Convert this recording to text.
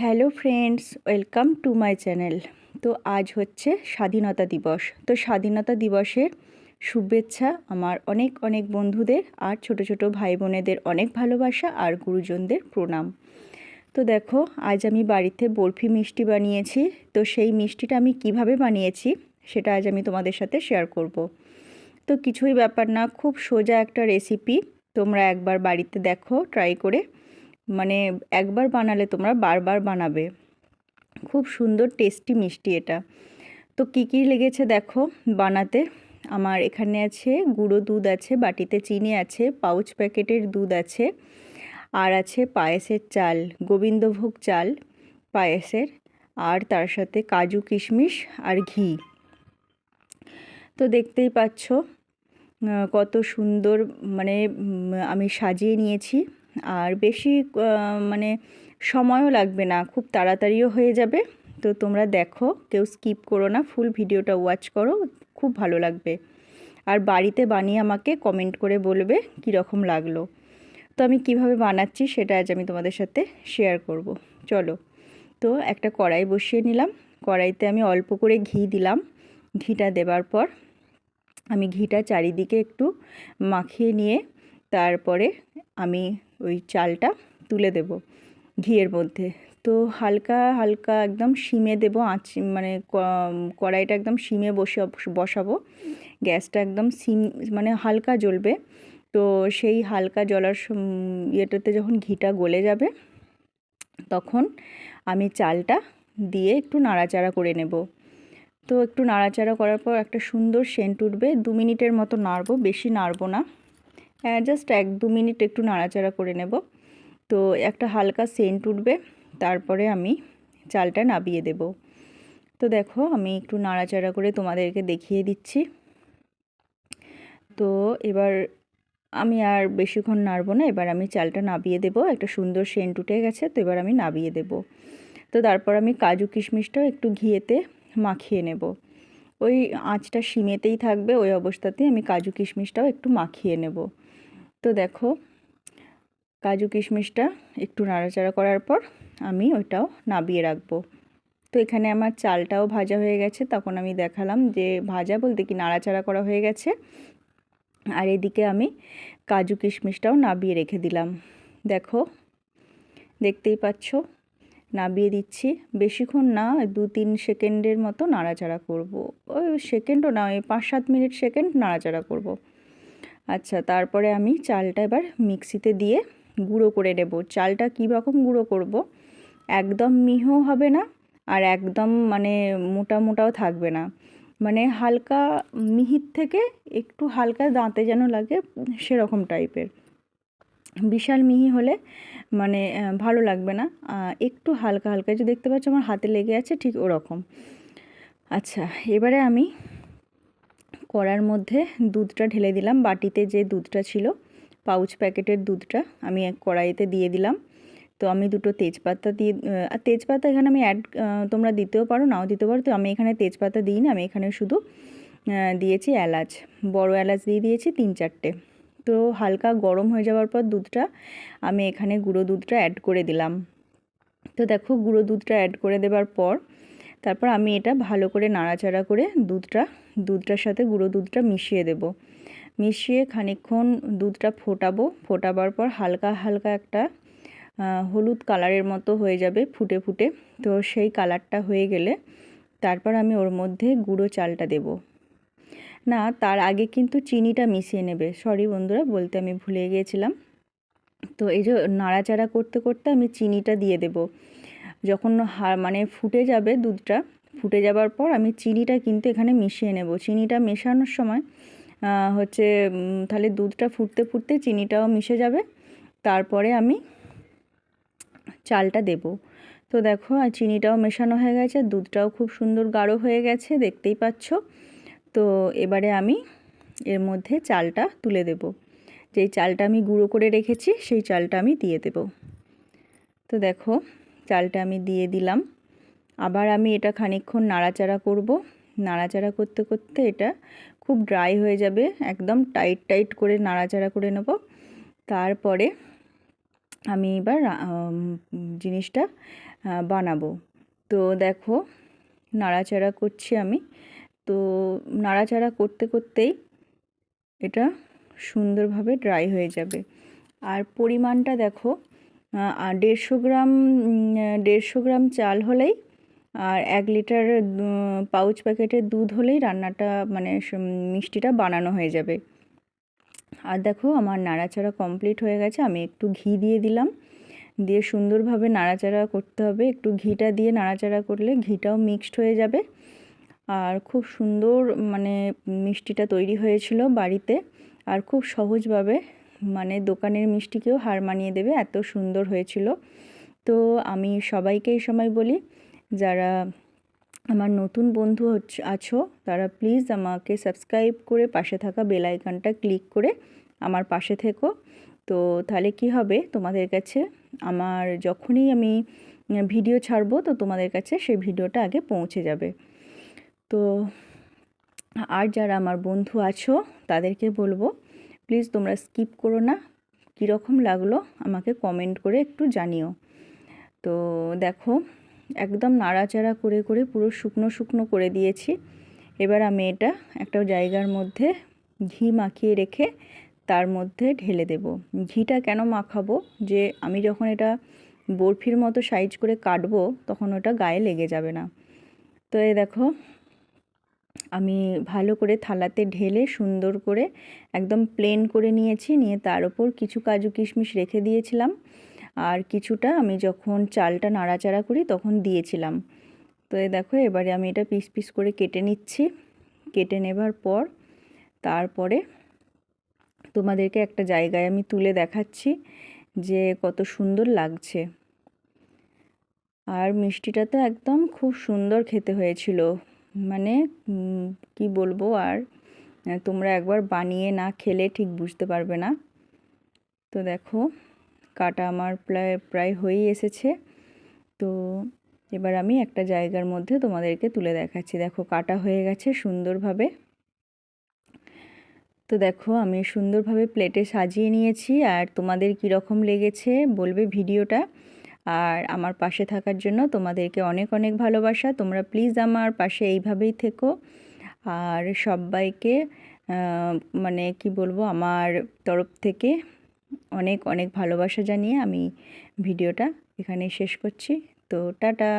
Hello friends, welcome to my channel. তো আজ হচ্ছে স্বাধীনতা দিবস। তো স্বাধীনতা দিবসের শুভেচ্ছা আমার অনেক অনেক বন্ধুদের আর ছোট ছোট ভাই বোনেদের অনেক ভালোবাসা আর গুরুজনদের প্রণাম। তো দেখো, আজ আমি বাড়িতে বরফি মিষ্টি বানিয়েছি। তো সেই মিষ্টিটা আমি কীভাবে বানিয়েছি সেটা আজ আমি তোমাদের সাথে শেয়ার করব। তো কিছুই ব্যাপার না, খুব সোজা একটা রেসিপি তোমরা একবার বাড়িতে দেখো ট্রাই করে মানে একবার বানালে তোমরা বারবার বানাবে। খুব সুন্দর টেস্টি মিষ্টি এটা। তো কী কী লেগেছে দেখো বানাতে? আমার এখানে আছে গুঁড়ো দুধ আছে, বাটিতে চিনি আছে, পাউচ প্যাকেটের দুধ আছে, আর আছে পায়েসের চাল, গোবিন্দভোগ চাল পায়েসের, আর তার সাথে কাজু কিশমিশ আর ঘি। তো দেখতেই পাচ্ছ কত সুন্দর মানে আমি সাজিয়ে নিয়েছি। আর বেশি মানে সময়ও লাগবে না, খুব তাড়াতাড়িও হয়ে যাবে। তো তোমরা দেখো, কেউ স্কিপ করো না, ফুল ভিডিওটা ওয়াচ করো, খুব ভালো লাগবে। আর বাড়িতে বানিয়ে আমাকে কমেন্ট করে বলবে কীরকম লাগল। তো আমি কীভাবে বানাচ্ছি সেটা আজ আমি তোমাদের সাথে শেয়ার করব। চলো, তো একটা কড়াই বসিয়ে নিলাম। কড়াইতে আমি অল্প করে ঘি দিলাম। ঘিটা দেবার পর আমি ঘিটা চারিদিকে একটু মাখিয়ে নিয়ে তারপরে আমি ওই চালটা তুলে দেব ঘিয়ের মধ্যে। তো হালকা হালকা একদম শিমে দেবো আঁচ মানে কড়াইটা একদম শিমে বসে, বসাবো। গ্যাসটা একদম সিম মানে হালকা জ্বলবে। তো সেই হালকা জ্বলার ইয়েটাতে যখন ঘিটা গলে যাবে, তখন আমি চালটা দিয়ে একটু নাড়াচাড়া করে নেব। তো একটু নাড়াচাড়া করার পর একটা সুন্দর সেন্ট উঠবে। দু মিনিটের মতো নাড়বো, বেশি নাড়বো না। জাস্ট এক দু মিনিট একটু নাড়াচাড়া করে নেব। তো একটা হালকা সেন্ট উঠবে, তারপরে আমি চালটা নাবিয়ে দেব। তো দেখো, আমি একটু নাড়াচাড়া করে তোমাদেরকে দেখিয়ে দিচ্ছি। তো এবার আমি আর বেশিক্ষণ নাড়বো না, এবার আমি চালটা নাবিয়ে দেব। একটা সুন্দর সেন্ট উঠে গেছে, তো এবার আমি নাবিয়ে দেব। তো তারপর আমি কাজু কিশমিশটাও একটু ঘিয়েতে মাখিয়ে নেব। ওই আঁচটা সিমেতেই থাকবে, ওই অবস্থাতেই আমি কাজু কিশমিশটাও একটু মাখিয়ে নেব। তো দেখো। কাজু কিশমিশটা একটু নাড়াচাড়া করার পর আমি ওইটাও নাবিয়ে রাখব। তো এখানে আমার চালটাও ভাজা হয়ে গেছে, তখন আমি দেখালাম যে ভাজা বলতে কি নাড়াচাড়া করা হয়ে গেছে। আর এদিকে আমি কাজু কিশমিশটাও নাবিয়ে রেখে দিলাম। দেখো, দেখতেই পাচ্ছ, নাবিয়ে দিচ্ছি। বেশিক্ষণ না দু তিন সেকেন্ডের মতো নাড়াচাড়া করব। ওই সেকেন্ডও না, ওই পাঁচ সাত মিনিট সেকেন্ড নাড়াচাড়া করব। আচ্ছা তারপরে আমি চালটা এবার মিক্সিতে দিয়ে গুঁড়ো করে নেব। চালটা কী রকম গুঁড়ো করব? একদম মিহো হবে না আর একদম মানে মোটা মোটাও থাকবে না। মানে হালকা মিহির থেকে একটু হালকা দাঁতে যেন লাগে সেরকম টাইপের। বিশাল মিহি হলে মানে ভালো লাগবে না। একটু হালকা হালকা যে দেখতে পাচ্ছ আমার হাতে লেগে আছে ঠিক ওরকম। আচ্ছা এবারে আমি কড়ার মধ্যে দুধটা ঢেলে দিলাম। বাটিতে যে দুধটা ছিল, পাউচ প্যাকেটের দুধটা আমি এক কড়াইতে দিয়ে দিলাম। তো আমি দুটো তেজপাতা দিয়ে আর তেজপাতা এখানে আমি অ্যাড তোমরা দিতেও পারো, নাও দিতে পারো। তো আমি এখানে তেজপাতা দিই না, আমি এখানে শুধু দিয়েছি এলাচ। বড় এলাচ দিয়ে দিয়েছি তিন চারটে। তো হালকা গরম হয়ে যাওয়ার পর দুধটা আমি এখানে গুঁড়ো দুধটা অ্যাড করে দিলাম। তো দেখো, গুঁড়ো দুধটা অ্যাড করে দেবার পর তারপর আমি এটা ভালো করে নাড়াচাড়া করে দুধটা, দুধটার সাথে গুঁড়ো দুধটা মিশিয়ে দেব। মিশিয়ে খানিকক্ষণ দুধটা ফোটাবো। ফোটাবার পর হালকা হালকা একটা হলুদ কালারের মতো হয়ে যাবে ফুটে ফুটে। তো সেই কালারটা হয়ে গেলে তারপর আমি ওর মধ্যে গুঁড়ো চালটা দেব। না, তার আগে কিন্তু চিনিটা মিশিয়ে নেবে। সরি বন্ধুরা, বলতে আমি ভুলে গিয়েছিলাম তো এই যে নাড়াচাড়া করতে করতে আমি চিনিটা দিয়ে দেব। যখন মানে ফুটে যাবে দুধটা, ফুটে যাবার পর আমি চিনিটা কিন্তু এখানে মিশিয়ে নেব। চিনিটা মেশানোর সময় হচ্ছে তাহলে দুধটা ফুটতে ফুটতে চিনিটাও মিশে যাবে। তারপরে আমি চালটা দেব। তো দেখো, আর চিনিটাও মেশানো হয়ে গেছে, দুধটাও খুব সুন্দর গাঢ় হয়ে গেছে, দেখতেই পাচ্ছ। তো এবারে আমি এর মধ্যে চালটা তুলে দেব। যেই চালটা আমি গুঁড়ো করে রেখেছি, সেই চালটা আমি দিয়ে দেব। তো দেখো চালটা আমি দিয়ে দিলাম। আবার আমি এটা খানিক্ষণ নাড়াচাড়া করব। নাড়াচাড়া করতে করতে এটা খুব ড্রাই হয়ে যাবে, একদম টাইট টাইট করে নাড়াচাড়া করে নেব। তারপরে আমি এবার জিনিসটা বানাবো। তো দেখো, নাড়াচাড়া করছি আমি। তো নাড়াচাড়া করতে করতেই এটা সুন্দরভাবে ড্রাই হয়ে যাবে। আর পরিমাণটা দেখো দেড়শো গ্রাম দেড়শো গ্রাম চাল হলেই আর এক লিটার পাউচ প্যাকেটের দুধ হলেই রান্নাটা মানে মিষ্টিটা বানানো হয়ে যাবে। আর দেখো আমার নাড়াচাড়া কমপ্লিট হয়ে গেছে, আমি একটু ঘি দিয়ে দিলাম। দিয়ে সুন্দরভাবে নাড়াচাড়া করতে হবে, একটু ঘিটা দিয়ে নাড়াচাড়া করলে ঘিটাও মিক্সড হয়ে যাবে। আর খুব সুন্দর মানে মিষ্টিটা তৈরি হয়েছিল বাড়িতে, আর খুব সহজভাবে মানে দোকানের মিষ্টিকেও হার মানিয়ে দেবে, এত সুন্দর হয়েছিল। তো আমি সবাইকে এই সময় বলি, যারা আমার নতুন বন্ধু হচ্ছে, আছো, তারা প্লিজ আমাকে সাবস্ক্রাইব করে পাশে থাকা বেল আইকনটা ক্লিক করে আমার পাশে থেকো। তো তাহলে কি হবে? তোমাদের কাছে আমার যখনই আমি ভিডিও ছাড়বো, তো তোমাদের কাছে সেই ভিডিওটা আগে পৌঁছে যাবে। তো আর যারা আমার বন্ধু আছো, তাদেরকে বলব প্লিজ তোমরা স্কিপ করো না, কীরকম লাগল আমাকে কমেন্ট করে একটু জানিও। তো দেখো, একদম নাড়াচাড়া করে করে পুরো শুকনো শুকনো করে দিয়েছি। এবার আমি এটা একটা জায়গার মধ্যে ঘি মাখিয়ে রেখে তার মধ্যে ঢেলে দেব। ঘিটা কেন মাখাবো? যে আমি যখন এটা বরফির মতো সাইজ করে কাটবো, তখন ওটা গায়ে লেগে যাবে না। তো এই দেখো আমি ভালো করে থালাতে ঢেলে সুন্দর করে একদম প্লেন করে নিয়েছি, নিয়ে তার ওপর কিছু কাজু কিশমিশ রেখে দিয়েছিলাম। আর কিছুটা আমি যখন চালটা নাড়াচাড়া করি তখন দিয়েছিলাম। তো এই দেখো, এবারে আমি এটা পিস পিস করে কেটে নিচ্ছি। কেটে নেবার পর তারপরে তোমাদেরকে একটা জায়গায় আমি তুলে দেখাচ্ছি যে কত সুন্দর লাগছে। আর মিষ্টিটা তো একদম খুব সুন্দর খেতে হয়েছিল। মানে কি বলব আর তোমরা একবার বানিয়ে না খেলে ঠিক বুঝতে পারবে না। তো দেখো, কাটা আমার প্রায় প্রায় হয়েই এসেছে। তো এবার আমি একটা জায়গার মধ্যে তোমাদেরকে তুলে দেখাচ্ছি। দেখো, কাটা হয়ে গেছে সুন্দরভাবে। তো দেখো, আমি সুন্দরভাবে প্লেটে সাজিয়ে নিয়েছি। আর তোমাদের কীরকম লেগেছে বলবে ভিডিওটা। আর আমার পাশে থাকার জন্য তোমাদেরকে অনেক অনেক ভালোবাসা। তোমরা প্লিজ আমার পাশে এইভাবেই থেকো। আর সবাইকে মানে কি বলব, আমার তরফ থেকে অনেক অনেক ভালোবাসা জানিয়ে আমি ভিডিওটা এখানে শেষ করছি। তো টাটা!